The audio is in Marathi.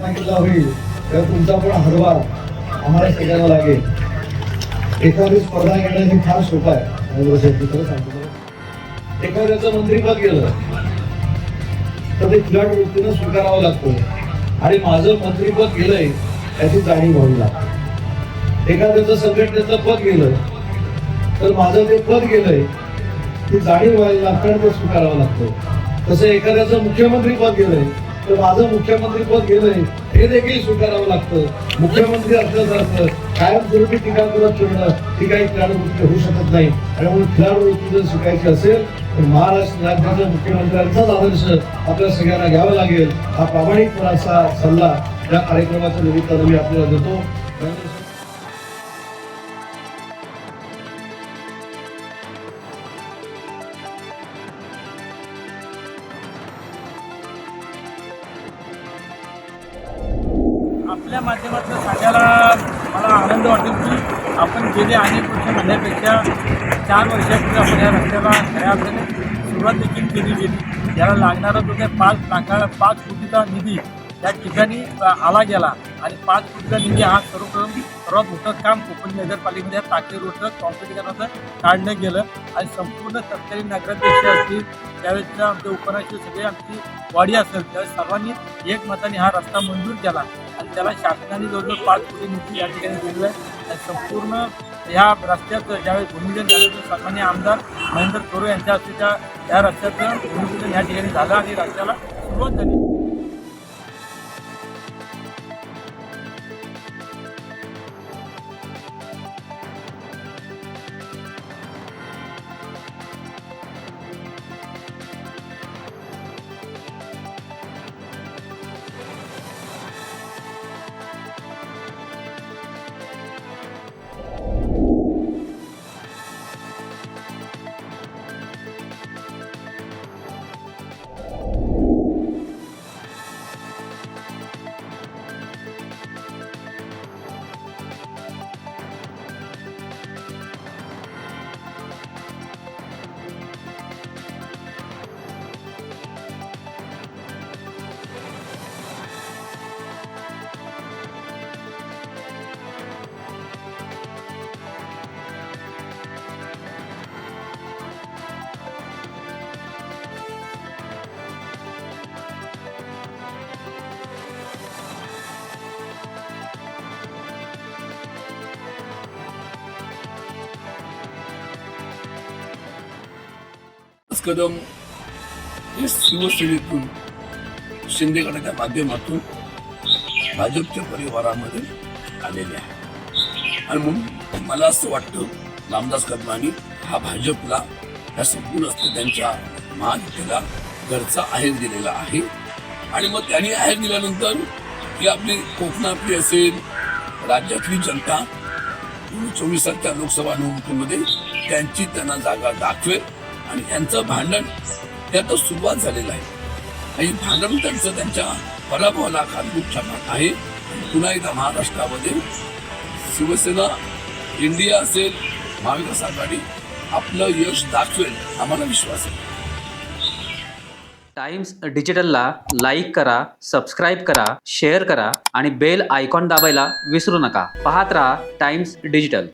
सांगितला एखादी स्पर्धा घेणं हे फार सोपं आहे एखाद्याचं मंत्रीपद गेलं तर ते खिलाट वृत्तीनं स्वीकारावं लागतं आणि माझं मंत्रीपद गेलंय त्याची जाणीव व्हावी लागते एखाद्याचं संघटनेचं पद गेलं तर माझं ते पद गेलंय ती जाणीव व्हायला आपल्याला आणि स्वीकारावं लागतं. तसं एखाद्याचं मुख्यमंत्री पद गेलंय तर माझं मुख्यमंत्री पद गेलंय हे देखील स्वीकारावं लागतं. मुख्यमंत्री असल्यासारखं कायमस्वरूपी टीका करत ठेवणं ही काही खेळाडू होऊ शकत नाही. आणि म्हणून खेळाडू जर शिकायची असेल तर महाराष्ट्र राज्याच्या मुख्यमंत्र्यांचाच आदर्श आपल्या सगळ्यांना घ्यावा लागेल. हा प्रामाणिकपणाचा सल्ला या कार्यक्रमाच्या निमित्तानं मी आपल्याला देतो. आपल्या माध्यमातून सांगायला मला आनंद वाटेल की आपण गेले अनेक वर्ष म्हणण्यापेक्षा चार वर्षापूर्वी आपण या रस्त्याला खऱ्या अर्थाने सुरुवात देखील केली गेली. याला लागणारा जो काही पाच लाखा पाच कोटीचा निधी त्या ठिकाणी आला गेला आणि पाच कोटीचा निधी हा सर्वप्रथम सर्वात मोठं काम कोकण नगरपालिकेमध्ये या टाकळी रोडचं कॉम्पिटिकरणाचं काढलं गेलं आणि संपूर्ण सरकारी नगराध्यक्ष असतील त्यावेळेसच्या आमच्या उपनाचे सगळे आमची वाडी असेल त्यावेळेस सर्वांनी एकमताने हा रस्ता मंजूर केला. त्याला शासनाने जवळजवळ पाच कोटी निधी या ठिकाणी दिलेला आहे. संपूर्ण ह्या रस्त्याचं ज्यावेळेस भूमिपूजन झालं तर सन्मान्य आमदार महेंद्र करू यांच्या हस्ते त्या या रस्त्याचं भूमिपूजन या ठिकाणी झालं आणि रस्त्याला सुरुवात झाली. कदम हे शिवसेनेतून शिंदे गटाच्या माध्यमातून भाजपच्या परिवारामध्ये आलेले आहे आणि म्हणून मला असं वाटतं रामदास कदमांनी हा भाजपला ह्या संपूर्ण असतो त्यांच्या महायुतीला घरचा आहेर दिलेला आहे आणि मग त्यांनी आहेर दिल्यानंतर ही आपली कोकणातली असेल राज्यातली जनता चोवीसाच्या लोकसभा निवडणुकीमध्ये त्यांची त्यांना जागा दाखवेल आणि त्यांचं भांडण हे सुरुवात झालेलं आहे. आणि भांडण त्यांचं त्यांच्या पराभवाला खातगुट ठरणार आहे. पुन्हा एकदा महाराष्ट्रामध्ये शिवसेना इंडिया असेल महाविकास आघाडी आपलं यश दाखवेल आम्हाला विश्वास आहे. टाइम्स डिजिटलला लाईक करा सबस्क्राईब करा शेअर करा आणि बेल आयकॉन दाबायला विसरू नका. पाहत राहा टाइम्स डिजिटल.